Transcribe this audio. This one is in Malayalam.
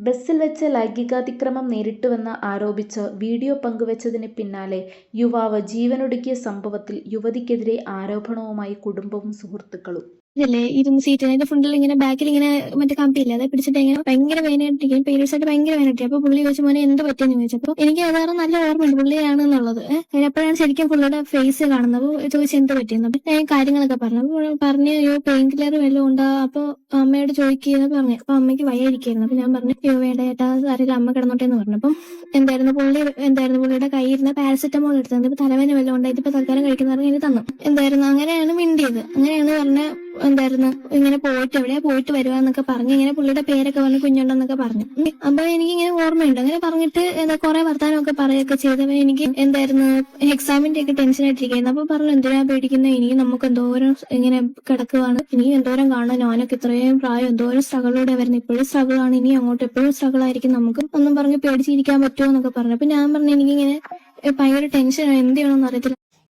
ബസിൽ വെച്ച് ലൈംഗികാതിക്രമം നേരിട്ടുവെന്ന് ആരോപിച്ച് വീഡിയോ പങ്കുവച്ചതിന് പിന്നാലെ യുവാവ് ജീവനൊടുക്കിയ സംഭവത്തിൽ യുവതിക്കെതിരെ ആരോപണവുമായി കുടുംബവും സുഹൃത്തുക്കളും ഇതല്ലേ? ഇരുന്ന് സീറ്റ് അതിന്റെ ഫ്രണ്ടിൽ ഇങ്ങനെ ബാക്കിൽ ഇങ്ങനെ മറ്റേ കമ്പിയില്ല? അത് പിടിച്ചിട്ട് ഇങ്ങനെ ഭയങ്കര വേനായിട്ടിരിക്കും പീരീഡ്സ് ആയിട്ട് ഭയങ്കര വേദനയായിട്ട് അപ്പൊ പുള്ളി ചോദിച്ചു മോനെ എന്ത് പറ്റിയെന്ന് ചോദിച്ചപ്പോ എനിക്ക് അതാറ് നല്ല ഓർമ്മയുണ്ട്. പുള്ളിയാണ് എന്നുള്ളത്. അപ്പോഴാണ് ശരിക്കും പുള്ളിയുടെ ഫേസ് കാണുന്നത്. അപ്പൊ ചോദിച്ചു എന്ത് പറ്റിയെന്ന്? അപ്പൊ ഞാൻ കാര്യങ്ങളൊക്കെ പറഞ്ഞു. അപ്പൊ പറഞ്ഞു അയ്യോ പെയിൻ കില്ലർ വല്ലതും ഉണ്ടാ? അപ്പൊ അമ്മയോട് ചോദിക്കുകയെന്ന് പറഞ്ഞു. അപ്പൊ അമ്മയ്ക്ക് വയ്യായിരിക്കായിരുന്നു അപ്പൊ ഞാൻ പറഞ്ഞു അയ്യോ വേണ്ട ചേട്ടാ അറിയില്ല അമ്മ കിടന്നോട്ടെ എന്ന് പറഞ്ഞു. അപ്പം എന്തായിരുന്നു പുള്ളി എന്തായിരുന്നു പുള്ളിയുടെ കയ്യിൽ ഇരുന്ന പാരസെറ്റമോൾ എടുത്തത്. ഇപ്പൊ തലവേദന വല്ലതും ഉണ്ടായിട്ട് ഇപ്പൊ തൽക്കാലം കഴിക്കുന്ന ഇനി തന്നു. എന്തായിരുന്നു? അങ്ങനെയാണ് മിണ്ടിയത്. അങ്ങനെയാണ് പറഞ്ഞ എന്തായിരുന്നു? ഇങ്ങനെ പോയിട്ട് എവിടെയാ പോയിട്ട് വരുവാന്നൊക്കെ പറഞ്ഞു ഇങ്ങനെ പുള്ളിയുടെ പേരൊക്കെ വന്ന് കുഞ്ഞുണ്ടെന്നൊക്കെ പറഞ്ഞു. അപ്പൊ എനിക്ക് ഇങ്ങനെ ഓർമ്മയുണ്ട്. അങ്ങനെ പറഞ്ഞിട്ട് എന്താ കുറെ വർത്താനമൊക്കെ പറയുകയൊക്കെ ചെയ്തപ്പോ എനിക്ക് എന്തായിരുന്നു? എക്സാമിന്റെ ഒക്കെ ടെൻഷൻ ആയിട്ടിരിക്കുന്നു അപ്പൊ പറഞ്ഞു എന്തിനാ പേടിക്കുന്നത് ഇനി നമുക്ക് എന്തോരം ഇങ്ങനെ കിടക്കുവാണ്. ഇനി എന്തോരം കാണാൻ ഞാനൊക്കെ ഇത്രയും പ്രായം എന്തോരം സ്ട്രഗിളോടെ വരുന്നത് ഇപ്പോഴും സ്ട്രഗിൾ ആണ്. ഇനി അങ്ങോട്ട് എപ്പോഴും സ്ട്രഗിൾ ആയിരിക്കും. നമുക്ക് ഒന്നും പറഞ്ഞ് പേടിച്ചിരിക്കാൻ പറ്റുമോ? എന്നൊക്കെ പറഞ്ഞു. അപ്പൊ ഞാൻ പറഞ്ഞു എനിക്കിങ്ങനെ ഭയങ്കര ടെൻഷൻ എന്ത് ചെയ്യണമെന്ന് അറിയത്തില്ല.